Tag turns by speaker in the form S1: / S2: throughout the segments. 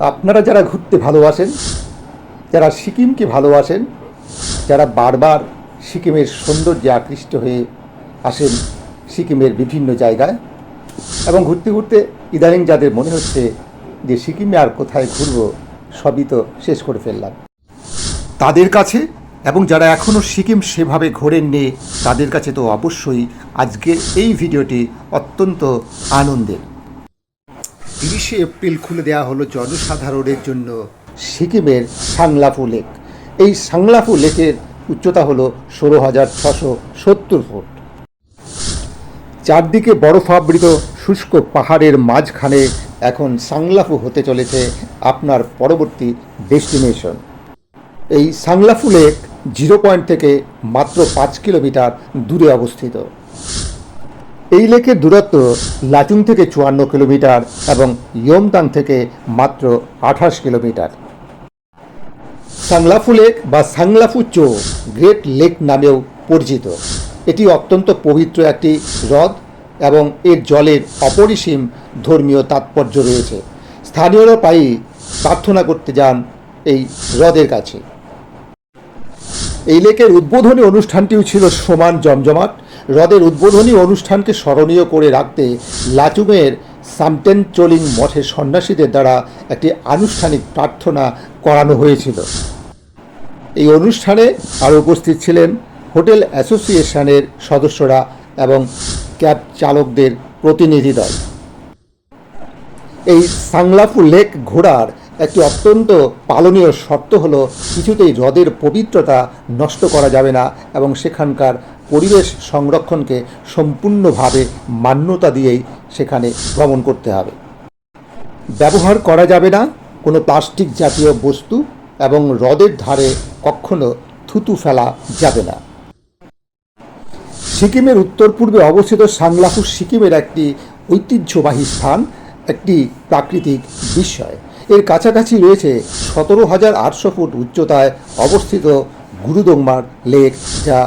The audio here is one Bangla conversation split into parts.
S1: আপনারা যারা ঘুরতে ভালোবাসেন, যারা সিকিমকে ভালোবাসেন, যারা বারবার সিকিমের সৌন্দর্যে আকৃষ্ট হয়ে আসেন সিকিমের বিভিন্ন জায়গায় এবং ঘুরতে ঘুরতে ইদানিং যাদের মনে হচ্ছে যে সিকিমে আর কোথায় ঘুরবো, সবই তো শেষ করে ফেললাম। তাদের কাছে এবং যারা এখনও সিকিম সেভাবে ঘোরেননি, তাদের কাছে তো অবশ্যই আজকের এই ভিডিওটি অত্যন্ত আনন্দের। তিরিশে এপ্রিল খুলে দেওয়া হলো জনসাধারণের জন্য সিকিমের সাংলাফু লেক। এই সাংলাফু লেকের উচ্চতা হলো ষোলো হাজার ছশো সত্তর ফুট। চারদিকে বরফাবৃত শুষ্ক পাহাড়ের মাঝখানে এখন সাংলাফু হতে চলেছে আপনার পরবর্তী ডেস্টিনেশন। এই সাংলাফু লেক জিরো পয়েন্ট থেকে মাত্র পাঁচ কিলোমিটার দূরে অবস্থিত। এই লেকের দূরত্ব লাচুং থেকে চুয়ান্ন কিলোমিটার এবং ইয়মতাং থেকে মাত্র আঠাশ কিলোমিটার। সাংলাফু লেক বা সাংলাফু চো গ্রেট লেক নামেও পরিচিত। এটি অত্যন্ত পবিত্র একটি হ্রদ এবং এর জলের অপরিসীম ধর্মীয় তাৎপর্য রয়েছে। স্থানীয়রা প্রায়ই প্রার্থনা করতে যান এই হ্রদের কাছে। এই লেকের উদ্বোধনী অনুষ্ঠানটিও ছিল সমান জমজমাট। হ্রদের উদ্বোধনী অনুষ্ঠানকে স্মরণীয় করে রাখতে লাচুংয়ের সামটেন চোলিং মঠের সন্ন্যাসীদের দ্বারা একটি আনুষ্ঠানিক প্রার্থনা করানো হয়েছিল। এই অনুষ্ঠানে আরও উপস্থিত ছিলেন হোটেল অ্যাসোসিয়েশনের সদস্যরা এবং ক্যাব চালকদের প্রতিনিধি দল। এই সাংলাফু লেক ঘোরার একটি অত্যন্ত পালনীয় শর্ত হলো, কিছুতেই হ্রদের পবিত্রতা নষ্ট করা যাবে না এবং সেখানকার পরিবেশ সংরক্ষণকে সম্পূর্ণভাবে মান্যতা দিয়েই সেখানে ভ্রমণ করতে হবে। ব্যবহার করা যাবে না কোনো প্লাস্টিক জাতীয় বস্তু এবং হ্রদের ধারে কখনো থুতু ফেলা যাবে না। সিকিমের উত্তর পূর্বে অবস্থিত সাংলাফু সিকিমের একটি ঐতিহ্যবাহী স্থান, একটি প্রাকৃতিক বিস্ময়। এর কাছাকাছি রয়েছে সতেরো হাজার আটশো ফুট উচ্চতায় অবস্থিত গুরুদংমার লেক, যা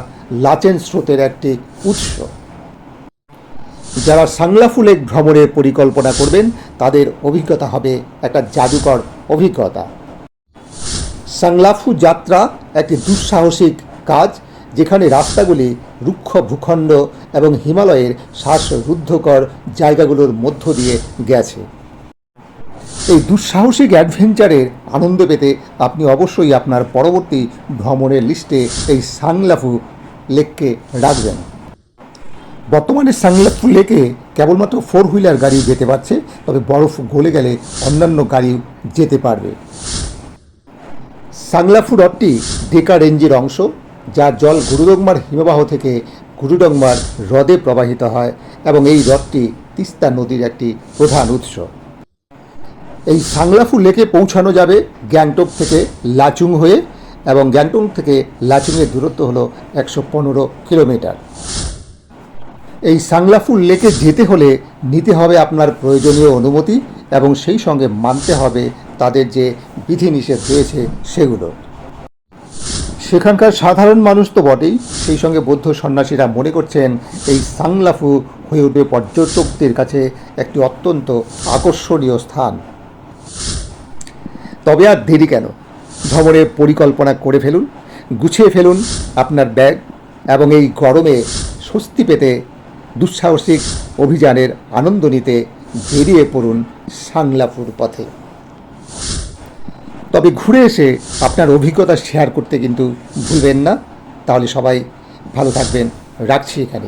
S1: লাচেন স্রোতের একটি উৎস। যারা সাংলাফু লেক ভ্রমণের পরিকল্পনা করবেন, তাদের অভিজ্ঞতা হবে একটা জাদুকর অভিজ্ঞতা। সাংলাফু যাত্রা একটি দুঃসাহসিক কাজ, যেখানে রাস্তাগুলি রুক্ষ ভূখণ্ড এবং হিমালয়ের শ্বাসরুদ্ধকর জায়গাগুলোর মধ্য দিয়ে গেছে। এই দুঃসাহসিক অ্যাডভেঞ্চারের আনন্দ পেতে আপনি অবশ্যই আপনার পরবর্তী ভ্রমণের লিস্টে এই সাংলাফু লেককে রাখবেন। বর্তমানে সাংলাফু লেকে কেবলমাত্র ফোর হুইলার গাড়ি যেতে পারছে, তবে বরফ গলে গেলে অন্যান্য গাড়ি যেতে পারবে। সাংলাফু হ্রদটি ডেকা রেঞ্জের অংশ, যা জল গুরুডংমার হিমবাহ থেকে গুরুডংমার হ্রদে প্রবাহিত হয়, এবং এই হ্রদটি তিস্তা নদীর একটি প্রধান উৎস। এই সাংলাফু লেকে পৌঁছানো যাবে গ্যাংটক থেকে লাচুং হয়ে এবং গ্যাংটক থেকে লাচুংয়ের দূরত্ব হলো একশো পনেরো কিলোমিটার। এই সাংলাফু লেকে যেতে হলে নিতে হবে আপনার প্রয়োজনীয় অনুমতি এবং সেই সঙ্গে মানতে হবে তাদের যে বিধিনিষেধ রয়েছে সেগুলো। সেখানকার সাধারণ মানুষ তো বটেই, সেই সঙ্গে বৌদ্ধ সন্ন্যাসীরা মনে করছেন এই সাংলাফু হয়ে উঠবে পর্যটকদের কাছে একটি অত্যন্ত আকর্ষণীয় স্থান। তবে আর দেরি কেন? ভ্রমণের পরিকল্পনা করে ফেলুন, গুছিয়ে ফেলুন আপনার ব্যাগ এবং এই গরমে স্বস্তি পেতে দুঃসাহসিক অভিযানের আনন্দ নিতে বেরিয়ে পড়ুন সাংলাপুর পথে। তবে ঘুরে এসে আপনার অভিজ্ঞতা শেয়ার করতে কিন্তু ভুলবেন না। তাহলে সবাই ভালো থাকবেন। রাখছি এখানে।